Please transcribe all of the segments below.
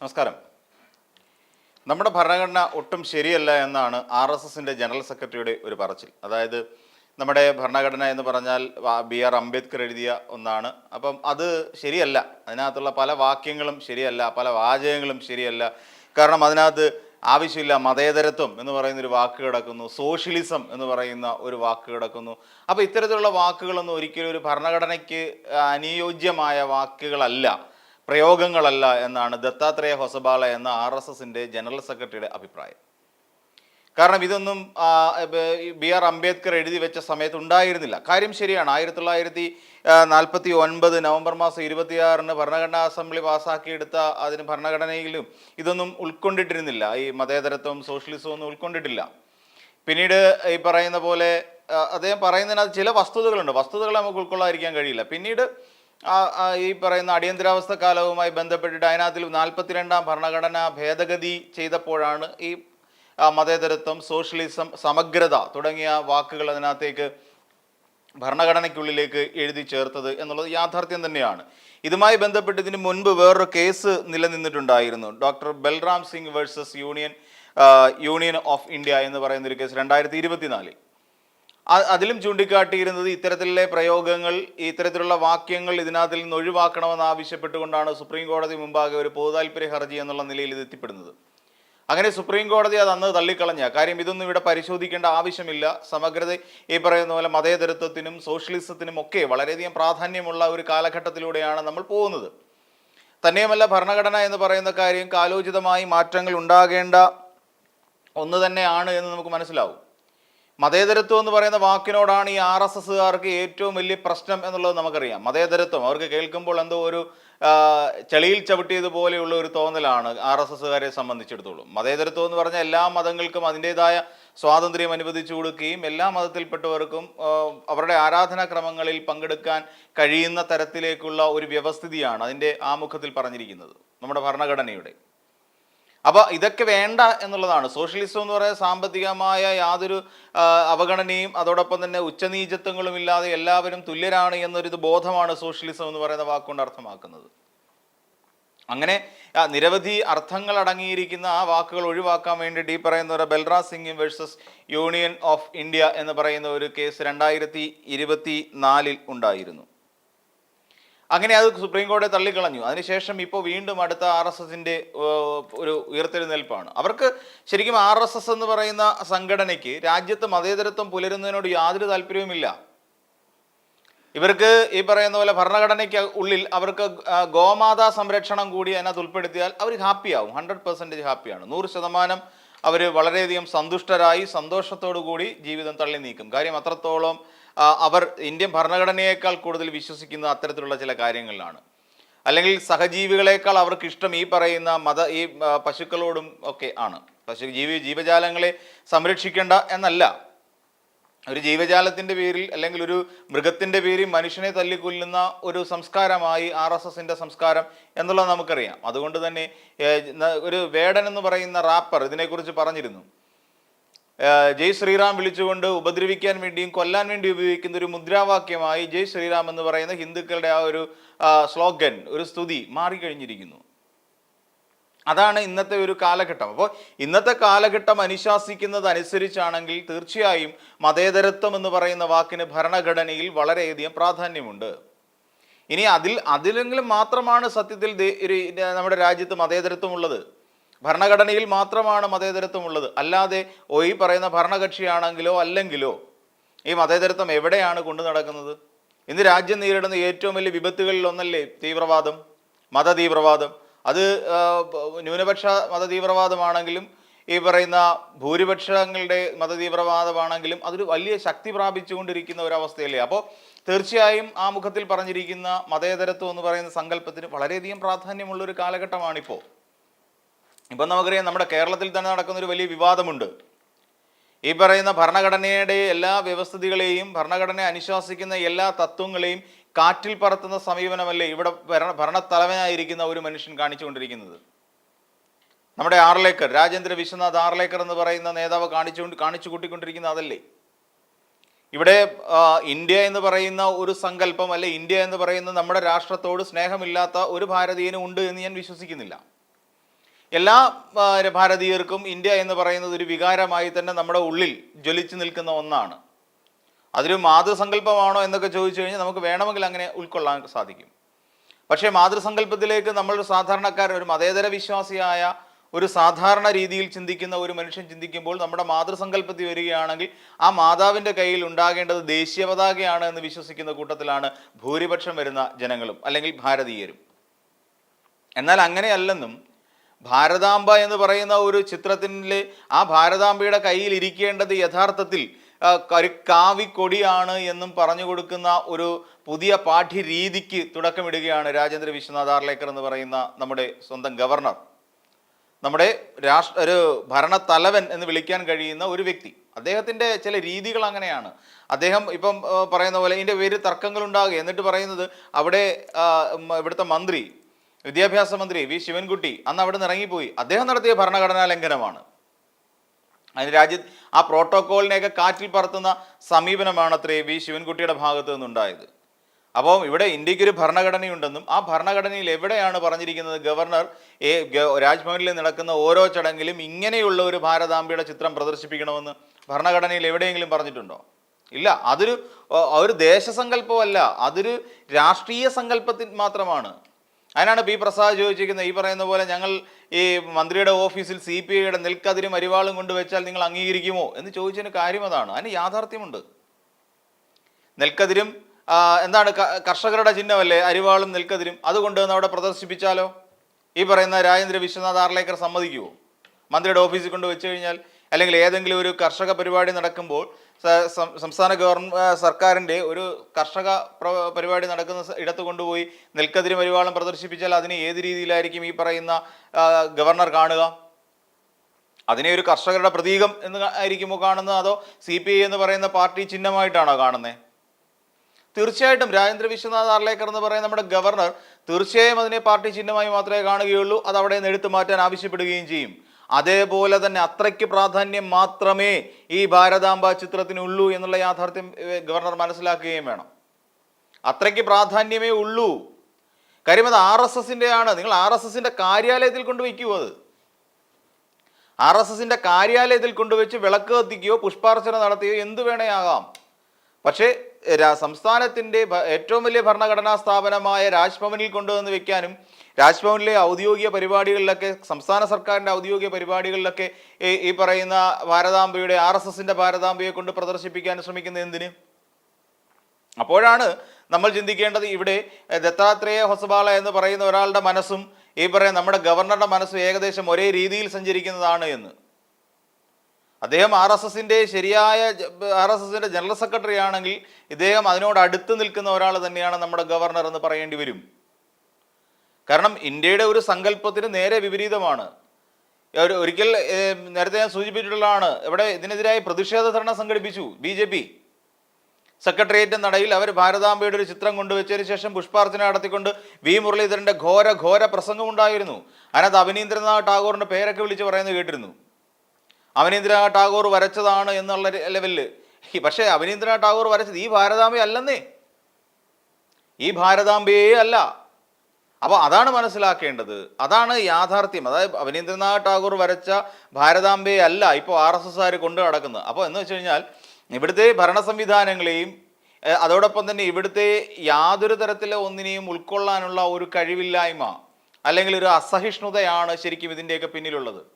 നമസ്കാരം. നമ്മുടെ ഭരണഘടന ഒട്ടും ശരിയല്ല എന്നാണ് ആർ എസ് എസിന്റെ ജനറൽ സെക്രട്ടറിയുടെ ഒരു പറച്ചിൽ. അതായത് നമ്മുടെ ഭരണഘടന എന്ന് പറഞ്ഞാൽ ബി ആർ അംബേദ്കർ എഴുതിയ ഒന്നാണ്. അപ്പം അത് ശരിയല്ല. അതിനകത്തുള്ള പല വാക്യങ്ങളും ശരിയല്ല പല വാചകങ്ങളും ശരിയല്ല. കാരണം അതിനകത്ത് ആവശ്യമില്ല മതേതരത്വം എന്ന് പറയുന്ന ഒരു വാക്ക് കിടക്കുന്നു സോഷ്യലിസം എന്ന് പറയുന്ന ഒരു വാക്ക് കിടക്കുന്നു. അപ്പോൾ ഇത്തരത്തിലുള്ള വാക്കുകളൊന്നും ഒരിക്കലും ഒരു ഭരണഘടനയ്ക്ക് അനുയോജ്യമായ വാക്കുകളല്ല. പ്രയോഗങ്ങളല്ല എന്നാണ് ദത്താത്രേയ ഹൊസബാല എന്ന ആർ എസ് എസിന്റെ ജനറൽ സെക്രട്ടറിയുടെ അഭിപ്രായം. കാരണം ഇതൊന്നും ബി ആർ അംബേദ്കർ എഴുതി വെച്ച സമയത്ത് ഉണ്ടായിരുന്നില്ല. കാര്യം ശരിയാണ് ആയിരത്തി തൊള്ളായിരത്തി നാൽപ്പത്തി ഒൻപത് നവംബർ മാസം ഇരുപത്തിയാറിന് ഭരണഘടനാ അസംബ്ലി പാസ്സാക്കിയെടുത്ത അതിന് ഭരണഘടനയിലും ഇതൊന്നും ഉൾക്കൊണ്ടിട്ടിരുന്നില്ല. ഈ മതേതരത്വം സോഷ്യലിസവും ഒന്നും ഉൾക്കൊണ്ടിട്ടില്ല. പിന്നീട് ഈ പറയുന്ന പോലെ അദ്ദേഹം പറയുന്നതിനകത്ത് ചില വസ്തുതകളുണ്ട്. വസ്തുതകളെ നമുക്ക് ഉൾക്കൊള്ളാതിരിക്കാൻ കഴിയില്ല. പിന്നീട് ഈ പറയുന്ന അടിയന്തരാവസ്ഥ കാലവുമായി ബന്ധപ്പെട്ടിട്ട് അതിനകത്തിൽ നാൽപ്പത്തിരണ്ടാം ഭരണഘടന ഭേദഗതി ചെയ്തപ്പോഴാണ് ഈ മതേതരത്വം സോഷ്യലിസം സമഗ്രത തുടങ്ങിയ വാക്കുകൾ അതിനകത്തേക്ക് ഭരണഘടനയ്ക്കുള്ളിലേക്ക് എഴുതി ചേർത്തത് എന്നുള്ളത് യാഥാർത്ഥ്യം തന്നെയാണ്. ഇതുമായി ബന്ധപ്പെട്ട് ഇതിന് മുൻപ് വേറൊരു case നിലനിന്നിട്ടുണ്ടായിരുന്നു. Doctor Balram Singh versus union union of India എന്ന് പറയുന്ന ഒരു കേസ് രണ്ടായിരത്തി ഇരുപത്തിനാലിൽ. അതിലും ചൂണ്ടിക്കാട്ടിയിരുന്നത് ഇത്തരത്തിലുള്ള പ്രയോഗങ്ങൾ ഇത്തരത്തിലുള്ള വാക്യങ്ങൾ ഇതിനകത്തിൽ നിന്ന് ഒഴിവാക്കണമെന്ന് ആവശ്യപ്പെട്ടുകൊണ്ടാണ് സുപ്രീം കോടതി മുമ്പാകെ ഒരു പൊതുതാൽപര്യ ഹർജി എന്നുള്ള നിലയിൽ ഇത് എത്തിപ്പെടുന്നത്. അങ്ങനെ സുപ്രീം കോടതി അത് അന്ന് തള്ളിക്കളഞ്ഞ. കാര്യം ഇതൊന്നും ഇവിടെ പരിശോധിക്കേണ്ട ആവശ്യമില്ല. സമഗ്രത ഈ പറയുന്ന പോലെ മതേതരത്വത്തിനും സോഷ്യലിസത്തിനും ഒക്കെ വളരെയധികം പ്രാധാന്യമുള്ള ഒരു കാലഘട്ടത്തിലൂടെയാണ് നമ്മൾ പോകുന്നത്. തന്നെയുമല്ല ഭരണഘടന എന്ന് പറയുന്ന കാര്യം കാലോചിതമായി മാറ്റങ്ങൾ ഉണ്ടാകേണ്ട ഒന്ന് തന്നെയാണ് എന്ന് നമുക്ക് മനസ്സിലാവും. മതേതരത്വം എന്ന് പറയുന്ന വാക്കിനോടാണ് ഈ ആർ എസ് എസ്സുകാർക്ക് ഏറ്റവും വലിയ പ്രശ്നം എന്നുള്ളത് നമുക്കറിയാം. മതേതരത്വം അവർക്ക് കേൾക്കുമ്പോൾ എന്തോ ഒരു ചെളിയിൽ ചവിട്ടിയതുപോലെയുള്ള ഒരു തോന്നലാണ് ആർ എസ് എസ്സുകാരെ സംബന്ധിച്ചിടത്തോളം. മതേതരത്വം എന്ന് പറഞ്ഞാൽ എല്ലാ മതങ്ങൾക്കും അതിന്റെതായ സ്വാതന്ത്ര്യം അനുവദിച്ചു കൊടുക്കുകയും എല്ലാ മതത്തിൽപ്പെട്ടവർക്കും അവരുടെ ആരാധനാക്രമങ്ങളിൽ പങ്കെടുക്കാൻ കഴിയുന്ന തരത്തിലേക്കുള്ള ഒരു വ്യവസ്ഥിതിയാണ് അതിന്റെ ആമുഖത്തിൽ പറഞ്ഞിരിക്കുന്നത്. നമ്മുടെ ഭരണഘടനയുടെ. അപ്പോൾ ഇതൊക്കെ വേണ്ട എന്നുള്ളതാണ്. സോഷ്യലിസം എന്ന് പറയുന്നത് സാമ്പത്തികമായ യാതൊരു അവഗണനയും അതോടൊപ്പം തന്നെ ഉച്ചനീചത്വങ്ങളും ഇല്ലാതെ എല്ലാവരും തുല്യരാണ് എന്നൊരു ബോധമാണ് സോഷ്യലിസം എന്ന് പറയുന്ന വാക്കുകൊണ്ട് അർത്ഥമാക്കുന്നത്. അങ്ങനെ നിരവധി അർത്ഥങ്ങൾ അടങ്ങിയിരിക്കുന്ന ആ വാക്കുകൾ ഒഴിവാക്കാൻ വേണ്ടിയിട്ട് ഈ പറയുന്ന ഒരു Balraj Singh versus union of India എന്ന് പറയുന്ന ഒരു കേസ് രണ്ടായിരത്തി ഇരുപത്തി നാലിൽ ഉണ്ടായിരുന്നു. അങ്ങനെ അത് സുപ്രീം കോടതി തള്ളിക്കളഞ്ഞു. അതിനുശേഷം ഇപ്പോൾ വീണ്ടും അടുത്ത ആർ എസ് എസിന്റെ ഒരു ഉയർത്തെഴുന്നേൽപ്പാണ്. അവർക്ക് ശരിക്കും ആർ എസ് എസ് എന്ന് പറയുന്ന സംഘടനയ്ക്ക് രാജ്യത്ത് മതേതരത്വം പുലരുന്നതിനോട് യാതൊരു താല്പര്യവുമില്ല. ഇവർക്ക് ഈ പറയുന്ന പോലെ ഭരണഘടനയ്ക്ക് ഉള്ളിൽ അവർക്ക് ഗോമാതാ സംരക്ഷണം കൂടി അതിനകത്ത് ഉൾപ്പെടുത്തിയാൽ അവർ ഹാപ്പിയാവും. ഹൺഡ്രഡ് പെർസെന്റേജ് ഹാപ്പിയാണ്. നൂറ് ശതമാനം അവർ വളരെയധികം സന്തുഷ്ടരായി സന്തോഷത്തോടു കൂടി ജീവിതം തള്ളി നീക്കും കാര്യം അത്രത്തോളം അവർ ഇന്ത്യൻ ഭരണഘടനയേക്കാൾ കൂടുതൽ വിശ്വസിക്കുന്ന അത്തരത്തിലുള്ള ചില കാര്യങ്ങളിലാണ്. അല്ലെങ്കിൽ സഹജീവികളേക്കാൾ അവർക്ക് ഇഷ്ടം ഈ പറയുന്ന മത ഈ പശുക്കളോടും ഒക്കെ ആണ്. പശു ജീവി ജീവജാലങ്ങളെ സംരക്ഷിക്കേണ്ട എന്നല്ല. ഒരു ജീവജാലത്തിന്റെ പേരിൽ അല്ലെങ്കിൽ ഒരു മൃഗത്തിന്റെ പേരിൽ മനുഷ്യനെ തല്ലിക്കൊല്ലുന്ന ഒരു സംസ്കാരമായി ആർ എസ് എസിന്റെ സംസ്കാരം എന്നുള്ളത് നമുക്കറിയാം. അതുകൊണ്ട് തന്നെ ഒരു വേടൻ എന്ന് പറയുന്ന റാപ്പർ ഇതിനെക്കുറിച്ച് പറഞ്ഞിരുന്നു. ജയ് ശ്രീറാം വിളിച്ചുകൊണ്ട് ഉപദ്രവിക്കാൻ വേണ്ടിയും കൊല്ലാൻ വേണ്ടി ഉപയോഗിക്കുന്ന ഒരു മുദ്രാവാക്യമായി ജയ് ശ്രീറാം എന്ന് പറയുന്ന ഹിന്ദുക്കളുടെ ആ ഒരു സ്ലോഗൻ ഒരു സ്തുതി മാറിക്കഴിഞ്ഞിരിക്കുന്നു. അതാണ് ഇന്നത്തെ ഒരു കാലഘട്ടം. അപ്പോൾ ഇന്നത്തെ കാലഘട്ടം അനുശാസിക്കുന്നത് അനുസരിച്ചാണെങ്കിൽ തീർച്ചയായും മതേതരത്വം എന്ന് പറയുന്ന വാക്കിന് ഭരണഘടനയിൽ വളരെയധികം പ്രാധാന്യമുണ്ട്. ഇനി അതിൽ അതിലെങ്കിലും മാത്രമാണ് സത്യത്തിൽ നമ്മുടെ രാജ്യത്ത് മതേതരത്വം ഉള്ളത്. ഭരണഘടനയിൽ മാത്രമാണ് മതേതരത്വം ഉള്ളത് അല്ലാതെ ഓ ഈ പറയുന്ന ഭരണകക്ഷിയാണെങ്കിലോ അല്ലെങ്കിലോ ഈ മതേതരത്വം എവിടെയാണ് കൊണ്ടു നടക്കുന്നത്? ഇന്ന് രാജ്യം നേരിടുന്ന ഏറ്റവും വലിയ വിപത്തുകളിൽ ഒന്നല്ലേ തീവ്രവാദം മതതീവ്രവാദം? അത് ന്യൂനപക്ഷ മത ന്യൂനപക്ഷ മതതീവ്രവാദമാണെങ്കിലും ഈ പറയുന്ന ഭൂരിപക്ഷങ്ങളുടെ മതതീവ്രവാദമാണെങ്കിലും അതൊരു വലിയ ശക്തി പ്രാപിച്ചുകൊണ്ടിരിക്കുന്ന ഒരവസ്ഥയല്ലേ? അപ്പോൾ തീർച്ചയായും ആ മുഖത്തിൽ പറഞ്ഞിരിക്കുന്ന മതേതരത്വം എന്ന് പറയുന്ന സങ്കല്പത്തിന് വളരെയധികം പ്രാധാന്യമുള്ള ഒരു കാലഘട്ടമാണിപ്പോൾ ഇപ്പം നമുക്കറിയാം നമ്മുടെ കേരളത്തിൽ തന്നെ നടക്കുന്ന ഒരു വലിയ വിവാദമുണ്ട്. ഈ പറയുന്ന ഭരണഘടനയുടെ എല്ലാ വ്യവസ്ഥിതികളെയും ഭരണഘടന അനുശാസിക്കുന്ന എല്ലാ തത്വങ്ങളെയും കാറ്റിൽ പറത്തുന്ന സമീപനമല്ലേ ഇവിടെ ഭരണ ഭരണത്തലവനായിരിക്കുന്ന ഒരു മനുഷ്യൻ കാണിച്ചുകൊണ്ടിരിക്കുന്നത്? നമ്മുടെ ആർലേക്കർ രാജേന്ദ്ര വിശ്വനാഥ് ആർലേക്കർ എന്ന് പറയുന്ന നേതാവ് കാണിച്ചുകൊണ്ട് കാണിച്ചു കൂട്ടിക്കൊണ്ടിരിക്കുന്ന അതല്ലേ? ഇവിടെ ഇന്ത്യ എന്ന് പറയുന്ന ഒരു സങ്കല്പം അല്ലെ ഇന്ത്യ എന്ന് പറയുന്ന നമ്മുടെ രാഷ്ട്രത്തോട് സ്നേഹമില്ലാത്ത ഒരു ഭാരതീയനും ഉണ്ട് എന്ന് ഞാൻ വിശ്വസിക്കുന്നില്ല. എല്ലാ ഭാരതീയർക്കും ഇന്ത്യ എന്ന് പറയുന്നത് ഒരു വികാരമായി തന്നെ നമ്മുടെ ഉള്ളിൽ ജ്വലിച്ചു നിൽക്കുന്ന ഒന്നാണ്. അതൊരു മാതൃസങ്കല്പമാണോ എന്നൊക്കെ ചോദിച്ചു കഴിഞ്ഞാൽ നമുക്ക് വേണമെങ്കിൽ അങ്ങനെ ഉൾക്കൊള്ളാൻ സാധിക്കും. പക്ഷേ മാതൃസങ്കല്പത്തിലേക്ക് നമ്മൾ സാധാരണക്കാരൻ ഒരു മതേതര വിശ്വാസിയായ ഒരു സാധാരണ രീതിയിൽ ചിന്തിക്കുന്ന ഒരു മനുഷ്യൻ ചിന്തിക്കുമ്പോൾ നമ്മുടെ മാതൃസങ്കല്പത്തിൽ വരികയാണെങ്കിൽ ആ മാതാവിന്റെ കയ്യിൽ ഉണ്ടാകേണ്ടത് ദേശീയ പതാകയാണ് എന്ന് വിശ്വസിക്കുന്ന കൂട്ടത്തിലാണ് ഭൂരിപക്ഷം വരുന്ന ജനങ്ങളും അല്ലെങ്കിൽ ഭാരതീയരും. എന്നാൽ അങ്ങനെയല്ലെന്നും ഭാരതാംബ എന്ന് പറയുന്ന ഒരു ചിത്രത്തിലെ ആ ഭാരതാംബയുടെ കയ്യിൽ ഇരിക്കേണ്ടത് യഥാർത്ഥത്തിൽ ഒരു കാവിക്കൊടിയാണ് എന്നും പറഞ്ഞു കൊടുക്കുന്ന ഒരു പുതിയ പാഠ്യരീതിക്ക് തുടക്കമിടുകയാണ് രാജേന്ദ്ര വിശ്വനാഥ് ആർലേക്കർ എന്ന് പറയുന്ന നമ്മുടെ സ്വന്തം ഗവർണർ. നമ്മുടെ രാഷ്ട്ര ഒരു ഭരണത്തലവൻ എന്ന് വിളിക്കാൻ കഴിയുന്ന ഒരു വ്യക്തി. അദ്ദേഹത്തിന്റെ ചില രീതികൾ അങ്ങനെയാണ്. അദ്ദേഹം ഇപ്പം പറയുന്ന പോലെ ഇതിന്റെ പേര് തർക്കങ്ങളുണ്ടാകുക എന്നിട്ട് പറയുന്നത് അവിടെ ഇവിടുത്തെ മന്ത്രി വിദ്യാഭ്യാസ മന്ത്രി വി. ശിവൻകുട്ടി അന്ന് അവിടെ നിന്ന് ഇറങ്ങിപ്പോയി. അദ്ദേഹം നടത്തിയ ഭരണഘടനാ ലംഘനമാണ്. അതിന് രാജ്യത്ത് ആ പ്രോട്ടോക്കോളിനെയൊക്കെ കാറ്റിൽ പറത്തുന്ന സമീപനമാണ് അത്രേ വി. ശിവൻകുട്ടിയുടെ ഭാഗത്തു നിന്നുണ്ടായത്. അപ്പോൾ ഇവിടെ ഇന്ത്യക്കൊരു ഭരണഘടനയുണ്ടെന്നും ആ ഭരണഘടനയിൽ എവിടെയാണ് പറഞ്ഞിരിക്കുന്നത്? ഗവർണർ ഏ രാജ്ഭവനിൽ നടക്കുന്ന ഓരോ ചടങ്ങിലും ഇങ്ങനെയുള്ള ഒരു ഭാരതാംബയുടെ ചിത്രം പ്രദർശിപ്പിക്കണമെന്ന് ഭരണഘടനയിൽ എവിടെയെങ്കിലും പറഞ്ഞിട്ടുണ്ടോ? ഇല്ല. അതൊരു ഒരു ദേശസങ്കല്പമല്ല. അതൊരു രാഷ്ട്രീയ സങ്കല്പത്തിൽ മാത്രമാണ്. അതിനാണ് പി പ്രസാദ് ചോദിച്ചിരിക്കുന്നത് ഈ പറയുന്ന പോലെ ഞങ്ങൾ ഈ മന്ത്രിയുടെ ഓഫീസിൽ സി പി ഐയുടെ നെൽക്കതിരും അരിവാളും കൊണ്ടുവച്ചാൽ നിങ്ങൾ അംഗീകരിക്കുമോ എന്ന് ചോദിച്ചതിന് കാര്യം അതാണ്. അതിന് യാഥാർത്ഥ്യമുണ്ട്. നെൽക്കതിരും എന്താണ് കർഷകരുടെ ചിഹ്നമല്ലേ? അരിവാളും നെൽക്കതിരും. അതുകൊണ്ട് അവിടെ പ്രദർശിപ്പിച്ചാലോ? ഈ പറയുന്ന രാജേന്ദ്ര വിശ്വനാഥ് ആർലേക്കർ സമ്മതിക്കുമോ മന്ത്രിയുടെ ഓഫീസിൽ കൊണ്ട് വെച്ച് കഴിഞ്ഞാൽ അല്ലെങ്കിൽ ഏതെങ്കിലും ഒരു കർഷക പരിപാടി നടക്കുമ്പോൾ സംസ്ഥാന ഗവൺമെന്റ് സർക്കാരിന്റെ ഒരു കർഷക പരിപാടി നടക്കുന്ന ഇടത്ത് കൊണ്ടുപോയി നെൽക്കതിരി അരിവാളും പ്രദർശിപ്പിച്ചാൽ അതിനെ ഏത് രീതിയിലായിരിക്കും ഈ പറയുന്ന ഗവർണർ കാണുക? അതിനെ ഒരു കർഷകരുടെ പ്രതീകം എന്ന് ആയിരിക്കുമോ കാണുന്നത്? അതോ സി പി ഐ എന്ന് പറയുന്ന പാർട്ടി ചിഹ്നമായിട്ടാണോ കാണുന്നത് തീർച്ചയായിട്ടും രാജേന്ദ്ര വിശ്വനാഥ് ആർലേക്കർ എന്ന് പറയുന്ന നമ്മുടെ ഗവർണർ തീർച്ചയായും അതിനെ പാർട്ടി ചിഹ്നമായി മാത്രമേ കാണുകയുള്ളൂ. അത് അവിടെ നിന്ന് എടുത്തു മാറ്റാൻ ആവശ്യപ്പെടുകയും ചെയ്യും. അതേപോലെ തന്നെ അത്രയ്ക്ക് പ്രാധാന്യം മാത്രമേ ഈ ഭാരതാംബ ചിത്രത്തിനുള്ളൂ എന്നുള്ള യാഥാർത്ഥ്യം ഗവർണർ മനസ്സിലാക്കുകയും വേണം. അത്രയ്ക്ക് പ്രാധാന്യമേ ഉള്ളൂ. കാര്യം അത് ആർ എസ് എസിന്റെ ആണ് നിങ്ങൾ ആർ എസ് എസിന്റെ കാര്യാലയത്തിൽ കൊണ്ട് വയ്ക്കൂ അത്. ആർ എസ് എസിന്റെ കാര്യാലയത്തിൽ കൊണ്ടുവച്ച് വിളക്ക് കത്തിക്കുകയോ പുഷ്പാർച്ചന നടത്തുകയോ എന്ത് വേണേ ആകാം പക്ഷേ സംസ്ഥാനത്തിന്റെ ഏറ്റവും വലിയ ഭരണഘടനാ സ്ഥാപനമായ രാജ്ഭവനിൽ കൊണ്ടുവന്ന് വെക്കാനും രാജ്ഭവനിലെ ഔദ്യോഗിക പരിപാടികളിലൊക്കെ സംസ്ഥാന സർക്കാരിന്റെ ഔദ്യോഗിക പരിപാടികളിലൊക്കെ ഈ പറയുന്ന ഭാരതാംബയുടെ ആർ എസ് എസിന്റെ ഭാരതാംബയെ കൊണ്ട് പ്രദർശിപ്പിക്കാൻ ശ്രമിക്കുന്നത് എന്തിന്? അപ്പോഴാണ് നമ്മൾ ചിന്തിക്കേണ്ടത് ഇവിടെ ദത്താത്രേയ ഹൊസബാള എന്ന് പറയുന്ന ഒരാളുടെ മനസ്സും ഈ പറയുന്ന നമ്മുടെ ഗവർണറുടെ മനസ്സും ഏകദേശം ഒരേ രീതിയിൽ സഞ്ചരിക്കുന്നതാണ് എന്ന്. അദ്ദേഹം ആർ എസ് എസിന്റെ ശരിയായ ആർ എസ് എസിന്റെ ജനറൽ സെക്രട്ടറി ആണെങ്കിൽ ഇദ്ദേഹം അതിനോട് അടുത്ത് നിൽക്കുന്ന ഒരാൾ തന്നെയാണ് നമ്മുടെ ഗവർണർ എന്ന് പറയേണ്ടി വരും. കാരണം ഇന്ത്യയുടെ ഒരു സങ്കല്പത്തിന് നേരെ വിപരീതമാണ്. ഒരു ഒരിക്കൽ നേരത്തെ ഞാൻ സൂചിപ്പിച്ചിട്ടുള്ളതാണ്. ഇവിടെ ഇതിനെതിരായി പ്രതിഷേധ ധർണ സംഘടിപ്പിച്ചു ബി ജെ പി. സെക്രട്ടേറിയറ്റ് നടയിൽ അവർ ഭാരതാംബയുടെ ഒരു ചിത്രം കൊണ്ടുവച്ചതിന് ശേഷം പുഷ്പാർച്ചന നടത്തിക്കൊണ്ട് വി മുരളീധരന്റെ ഘോര ഘോര പ്രസംഗമുണ്ടായിരുന്നു. അതിനകത്ത് അവനീന്ദ്രനാഥ് ടാഗോറിന്റെ പേരൊക്കെ വിളിച്ച് പറയുന്നത് കേട്ടിരുന്നു. അവനീന്ദ്രനാഥ് ടാഗോർ വരച്ചതാണ് എന്നുള്ള ലെവലിൽ പക്ഷേ അവനീന്ദ്രനാഥ് ടാഗോർ വരച്ചത് ഈ ഭാരതാംബി അല്ലെന്നേ. ഈ ഭാരതാംബയെ അല്ല. അപ്പോൾ അതാണ് മനസ്സിലാക്കേണ്ടത്. അതാണ് യാഥാർത്ഥ്യം. അതായത് അവനീന്ദ്രനാഥ് ടാഗോർ വരച്ച ഭാരതാംബയെ അല്ല ഇപ്പോൾ ആർ എസ് എസ് ആർ കൊണ്ടു നടക്കുന്നത്. അപ്പോൾ എന്ന് വെച്ച് കഴിഞ്ഞാൽ ഇവിടുത്തെ ഭരണ സംവിധാനങ്ങളെയും അതോടൊപ്പം തന്നെ ഇവിടുത്തെ യാതൊരു തരത്തിലെ ഒന്നിനെയും ഉൾക്കൊള്ളാനുള്ള ഒരു കഴിവില്ലായ്മ അല്ലെങ്കിൽ ഒരു അസഹിഷ്ണുതയാണ് ശരിക്കും ഇതിന്റെയൊക്കെ പിന്നിലുള്ളത്.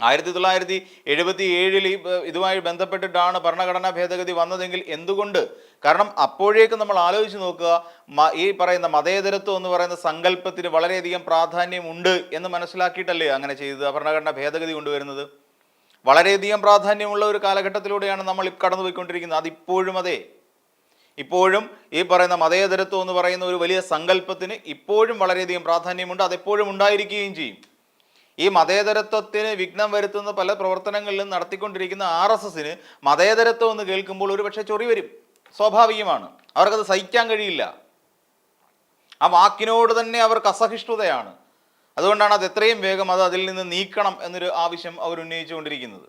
ആയിരത്തി തൊള്ളായിരത്തി എഴുപത്തി ഏഴിൽ ഇതുമായി ബന്ധപ്പെട്ടിട്ടാണ് ഭരണഘടനാ ഭേദഗതി വന്നതെങ്കിൽ എന്തുകൊണ്ട്? കാരണം അപ്പോഴേക്കും നമ്മൾ ആലോചിച്ച് നോക്കുക ഈ പറയുന്ന മതേതരത്വം എന്ന് പറയുന്ന സങ്കല്പത്തിന് വളരെയധികം പ്രാധാന്യമുണ്ട് എന്ന് മനസ്സിലാക്കിയിട്ടല്ലേ അങ്ങനെ ചെയ്തത് ഭരണഘടനാ ഭേദഗതി കൊണ്ടുവരുന്നത്? വളരെയധികം പ്രാധാന്യമുള്ള ഒരു കാലഘട്ടത്തിലൂടെയാണ് നമ്മൾ കടന്നുപോയിക്കൊണ്ടിരിക്കുന്നത്. അതിപ്പോഴും അതെ. ഇപ്പോഴും ഈ പറയുന്ന മതേതരത്വം എന്ന് പറയുന്ന ഒരു വലിയ സങ്കല്പത്തിന് ഇപ്പോഴും വളരെയധികം പ്രാധാന്യമുണ്ട് അതെപ്പോഴും ഉണ്ടായിരിക്കുകയും ചെയ്യും. ഈ മതേതരത്വത്തിന് വിഘ്നം വരുത്തുന്ന പല പ്രവർത്തനങ്ങളിലും നടത്തിക്കൊണ്ടിരിക്കുന്ന ആർ എസ് എസിന് മതേതരത്വം എന്ന് കേൾക്കുമ്പോൾ ഒരു പക്ഷേ ചൊറി വരും. സ്വാഭാവികമാണ്. അവർക്കത് സഹിക്കാൻ കഴിയില്ല. ആ വാക്കിനോട് തന്നെ അവർക്ക് അസഹിഷ്ണുതയാണ്. അതുകൊണ്ടാണ് അത് എത്രയും വേഗം അത് അതിൽ നിന്ന് നീക്കണം എന്നൊരു ആവശ്യം അവർ ഉന്നയിച്ചുകൊണ്ടിരിക്കുന്നത്.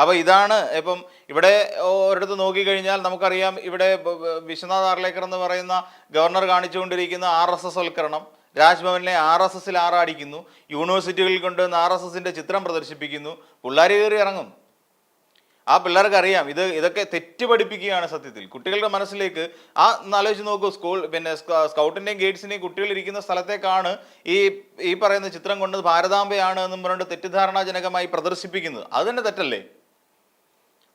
അപ്പോൾ ഇതാണ് ഇപ്പം ഇവിടെ ഒരിടത്ത് നോക്കിക്കഴിഞ്ഞാൽ നമുക്കറിയാം ഇവിടെ വിശ്വനാഥ് ആർലേക്കർ എന്ന് പറയുന്ന ഗവർണർ കാണിച്ചുകൊണ്ടിരിക്കുന്ന ആർ എസ് എസ് വൽക്കരണം. രാജ്ഭവനിലെ ആർ എസ് എസിൽ ആറാടിക്കുന്നു. യൂണിവേഴ്സിറ്റികളിൽ കൊണ്ടുവന്ന് ആർ എസ് എസിന്റെ ചിത്രം പ്രദർശിപ്പിക്കുന്നു. പിള്ളേർ കയറി ഇറങ്ങും. ആ പിള്ളേർക്ക് അറിയാം. ഇത് ഇതൊക്കെ തെറ്റ് പഠിപ്പിക്കുകയാണ് സത്യത്തിൽ. കുട്ടികളുടെ മനസ്സിലേക്ക് ആ ആലോചിച്ച് നോക്കൂ. സ്കൂൾ പിന്നെ സ്കൗട്ടിന്റെയും ഗേറ്റ്സിന്റെയും കുട്ടികൾ ഇരിക്കുന്ന സ്ഥലത്തേക്കാണ് ഈ ഈ പറയുന്ന ചിത്രം കൊണ്ട് ഭാരതാംബയാണ് എന്നും പറഞ്ഞുകൊണ്ട് തെറ്റിദ്ധാരണാജനകമായി പ്രദർശിപ്പിക്കുന്നത്. അത് തന്നെ തെറ്റല്ലേ?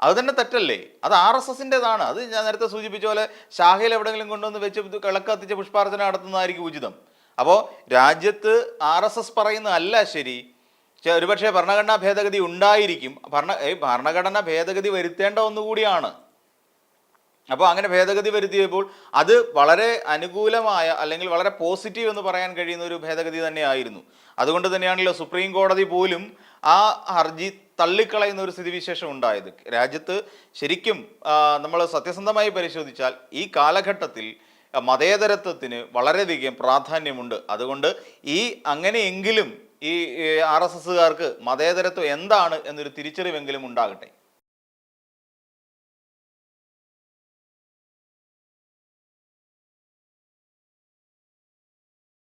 അത് തന്നെ തെറ്റല്ലേ? അത് ആർ എസ് എസിന്റെതാണ് അത് ഞാൻ നേരത്തെ സൂചിപ്പിച്ച പോലെ ശാഖയിൽ എവിടെയെങ്കിലും കൊണ്ടുവന്ന് വെച്ച് കിളക്കത്തിച്ച് കിളക്ക് കത്തിച്ച് പുഷ്പാർച്ചന നടത്തുന്നതായിരിക്കും ഉചിതം. അപ്പോൾ രാജ്യത്ത് ആർ എസ് എസ് പറയുന്നതല്ല ശരി. ചെ- ഒരുപക്ഷെ ഭരണഘടനാ ഭേദഗതി ഉണ്ടായിരിക്കും. ഭരണ ഭരണഘടന ഭേദഗതി വരുത്തേണ്ട ഒന്നുകൂടിയാണ്. അപ്പോൾ അങ്ങനെ ഭേദഗതി വരുത്തിയപ്പോൾ അത് വളരെ അനുകൂലമായ അല്ലെങ്കിൽ വളരെ പോസിറ്റീവ് എന്ന് പറയാൻ കഴിയുന്ന ഒരു ഭേദഗതി തന്നെയായിരുന്നു. അതുകൊണ്ട് തന്നെയാണല്ലോ സുപ്രീം കോടതി പോലും ആ ഹർജി തള്ളിക്കളയുന്ന ഒരു സ്ഥിതിവിശേഷം ഉണ്ടായത്. രാജ്യത്ത് ശരിക്കും നമ്മൾ സത്യസന്ധമായി പരിശോധിച്ചാൽ ഈ കാലഘട്ടത്തിൽ മതേതരത്വത്തിന് വളരെയധികം പ്രാധാന്യമുണ്ട്. അതുകൊണ്ട് ഈ അങ്ങനെയെങ്കിലും ഈ ആർ എസ് എസ്സുകാർക്ക് മതേതരത്വം എന്താണ് എന്നൊരു തിരിച്ചറിവെങ്കിലും ഉണ്ടാകട്ടെ.